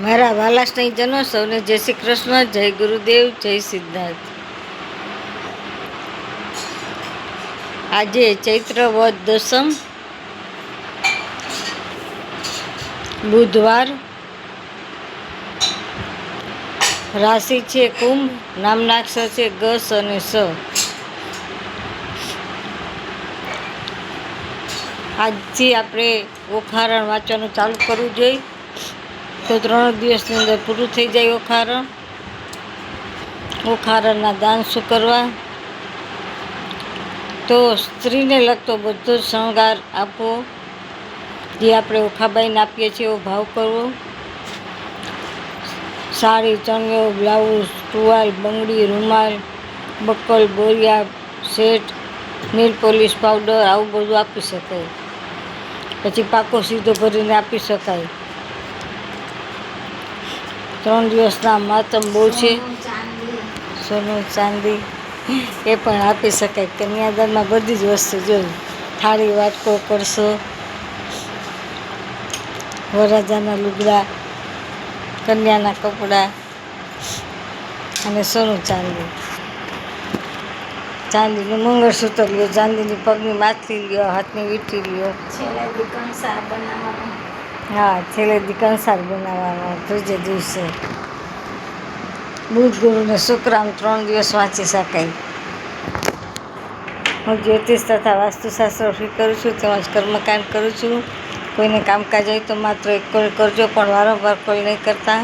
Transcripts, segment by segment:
મારા વાલા સ્નેહીજનો સૌને જય શ્રી કૃષ્ણ, જય ગુરુદેવ, જય સિદ્ધાર્થ. આજે ચૈત્ર વદ દસમ બુધવાર રાશિ છે કુંભ નામનાક્ષર છે ગસ અને સ. આજથી આપણે ઓખારણ વાંચવાનું ચાલુ કરવું જોઈએ. તો ત્રણ દિવસની અંદર પૂરું થઈ જાય ઓખારણ. ઓખારણના દાન શું કરવા? તો સ્ત્રીને લગતો બધો જ શણગાર આપવો જે આપણે ઓખાબાઈને આપીએ છીએ એવો ભાવ કરવો. સાડી, ચણિયો, બ્લાઉઝ ટુવાલ બંગડી, રૂમાલ, બક્કલ, બોરિયા, સેટ, નીલ પોલિશ પાવડર આવું બધું આપી શકાય. પછી પાકો સીધો ભરીને આપી શકાય. ત્રણ દિવસના માતમ બહુ છે. સોનું ચાંદી એ પણ આપી શકાય. કન્યાદાનમાં બધી જ વસ્તુ જોઈએ થાળી વાટકો કરશો. વરરાજાના લુગડા, કન્યાના કપડાં અને સોનું ચાંદી. ચાંદીનું મંગળસૂત્ર લ્યો, ચાંદીની પગની માથલી લ્યો, હાથની વીંટી લ્યો. હા, છેલ્લે દી કંસાર બનાવવાનો ત્રીજે દિવસે. બુધ ગુરુને શુક્ર આમ ત્રણ દિવસ વાંચી શકાય. હું જ્યોતિષ તથા વાસ્તુશાસ્ત્ર ફી કરું છું, તેમજ કર્મકાંડ કરું છું. કોઈને કામકાજ હોય તો માત્ર એક કોલ કરજો, પણ વારંવાર કોલ નહીં કરતા.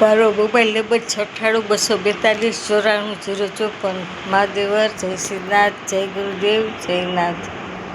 મારો મોબાઈલ નંબર છઠ્ઠાણું બસો બેતાલીસ ચોરાણું જીરો ચોપન. મહાદેવર, જય શ્રીનાથ જય ગુરુદેવ, જય નાથ.